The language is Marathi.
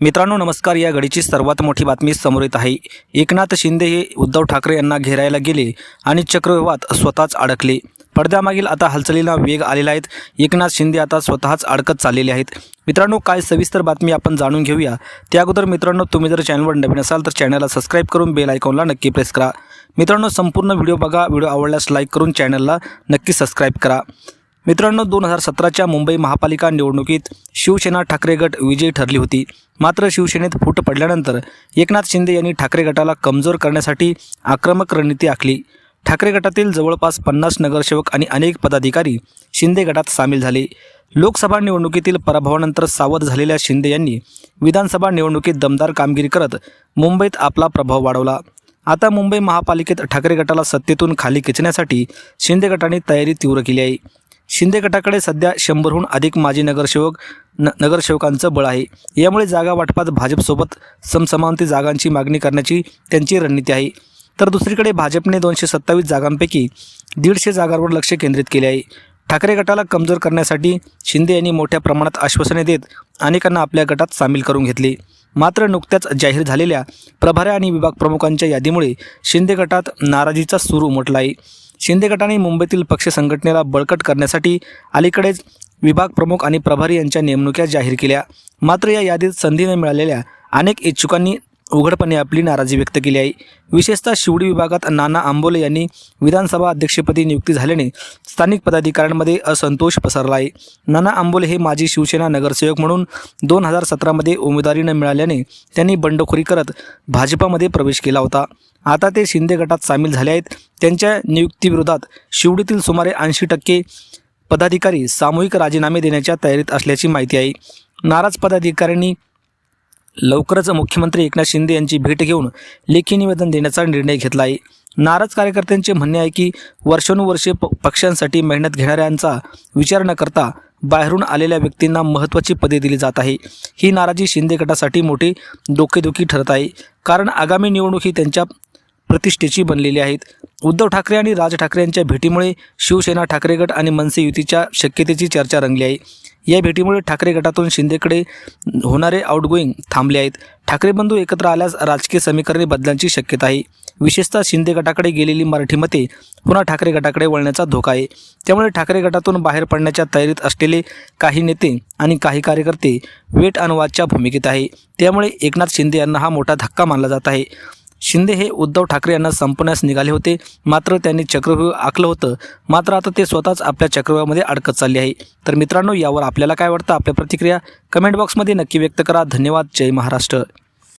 मित्रांनो नमस्कार. या घडीची सर्वात मोठी बातमी समोर येत आहे. एकनाथ शिंदे हे उद्धव ठाकरे यांना घेरायला गेले आणि चक्रव्यूहात स्वतःच अडकले. पडद्यामागील आता हालचालीला वेग आलेला आहेत एकनाथ शिंदे आता स्वतःच अडकत चाललेले आहेत. मित्रांनो काय सविस्तर बातमी आपण जाणून घेऊया. त्या अगोदर मित्रांनो तुम्ही जर चॅनलवर नवीन असाल तर चॅनलला सबस्क्राईब करून बेल आयकॉनला नक्की प्रेस करा. मित्रांनो संपूर्ण व्हिडिओ बघा. व्हिडिओ आवडल्यास लाईक करून चॅनलला नक्की सबस्क्राईब करा. मित्रांनो दोन हजार सतराच्या मुंबई महापालिका निवडणुकीत शिवसेना ठाकरे गट विजयी ठरली होती. मात्र शिवसेनेत फूट पडल्यानंतर एकनाथ शिंदे यांनी ठाकरे गटाला कमजोर करण्यासाठी आक्रमक रणनीती आखली. ठाकरे गटातील जवळपास पन्नास नगरसेवक आणि अनेक पदाधिकारी शिंदे गटात सामील झाले. लोकसभा निवडणुकीतील पराभवानंतर सावध झालेल्या शिंदे यांनी विधानसभा निवडणुकीत दमदार कामगिरी करत मुंबईत आपला प्रभाव वाढवला. आता मुंबई महापालिकेत ठाकरे गटाला सत्तेतून खाली खेचण्यासाठी शिंदे गटाने तयारी तीव्र केली आहे. शिंदे गटाकडे सध्या शंभरहून अधिक माजी नगरसेवक न नगरसेवकांचं बळ आहे. यामुळे जागा वाटपात भाजपसोबत समसमानती जागांची मागणी करण्याची त्यांची रणनीती आहे. तर दुसरीकडे भाजपने दोनशे सत्तावीस जागांपैकी दीडशे जागांवर लक्ष केंद्रित केले आहे. ठाकरे गटाला कमजोर करण्यासाठी शिंदे यांनी मोठ्या प्रमाणात आश्वासने देत अनेकांना आपल्या गटात सामील करून घेतले. मात्र नुकत्याच जाहीर झालेल्या प्रभाऱ्या आणि विभाग प्रमुखांच्या यादीमुळे शिंदे गटात नाराजीचा सूर उमटला आहे. शिंदे गटाने मुंबईतील पक्ष संघटनेला बळकट करण्यासाठी अलीकडेच विभाग प्रमुख आणि प्रभारी यांच्या नेमणुक्या जाहीर केल्या. मात्र या यादीत संधी न मिळालेल्या अनेक इच्छुकांनी उघडपणे आपली नाराजी व्यक्त केली आहे. विशेषतः शिवडी विभागात नाना आंबोले यांनी विधानसभा अध्यक्षपदी नियुक्ती झाल्याने स्थानिक पदाधिकाऱ्यांमध्ये असंतोष पसरला आहे. नाना आंबोले हे माजी शिवसेना नगरसेवक म्हणून दोन हजार सतरामध्ये उमेदवारी न मिळाल्याने त्यांनी बंडखोरी करत भाजपामध्ये प्रवेश केला होता. आता ते शिंदे गटात सामील झाले आहेत. त्यांच्या नियुक्तीविरोधात शिवडीतील सुमारे ऐंशी टक्के पदाधिकारी सामूहिक राजीनामे देण्याच्या तयारीत असल्याची माहिती आहे. नाराज पदाधिकाऱ्यांनी लवकरच मुख्यमंत्री एकनाथ शिंदे यांची भेट घेऊन लेखी निवेदन देण्याचा निर्णय घेतला आहे. नाराज कार्यकर्त्यांचे म्हणणे आहे की वर्षानुवर्षे प पक्षांसाठी मेहनत घेणाऱ्यांचा विचार न करता बाहेरून आलेल्या व्यक्तींना महत्त्वाची पदे दिली जात आहे. ही नाराजी शिंदे गटासाठी मोठी डोकेदुखी ठरत आहे. कारण आगामी निवडणूक ही त्यांच्या प्रतिष्ठेची बनलेली आहेत. उद्धव ठाकरे आणि राज ठाकरे यांच्या भेटीमुळे शिवसेना ठाकरे गट आणि मनसे युतीच्या शक्यतेची चर्चा रंगली आहे. या भेटीमुळे ठाकरे गटातून शिंदेकडे होणारे आउटगोईंग थांबले आहेत. ठाकरे बंधू एकत्र आल्यास राजकीय समीकरणे बदलांची शक्यता आहे. विशेषतः शिंदे गटाकडे गेलेली मराठी मते पुन्हा ठाकरे गटाकडे वळण्याचा धोका आहे. त्यामुळे ठाकरे गटातून बाहेर पडण्याच्या तयारीत असलेले काही नेते आणि काही कार्यकर्ते वेट अनुवादच्या भूमिकेत आहे. त्यामुळे एकनाथ शिंदे यांना हा मोठा धक्का मानला जात आहे. शिंदे हे उद्धव ठाकरे यांना संपण्यास निघाले होते. मात्र त्यांनी चक्रव्यूह आखलं होतं. मात्र आता ते स्वतःच आपल्या चक्रव्यूहामध्ये अडकत चालले आहे. तर मित्रांनो यावर आपल्याला काय वाटतं? आपल्या प्रतिक्रिया कमेंट बॉक्समध्ये नक्की व्यक्त करा. धन्यवाद. जय महाराष्ट्र.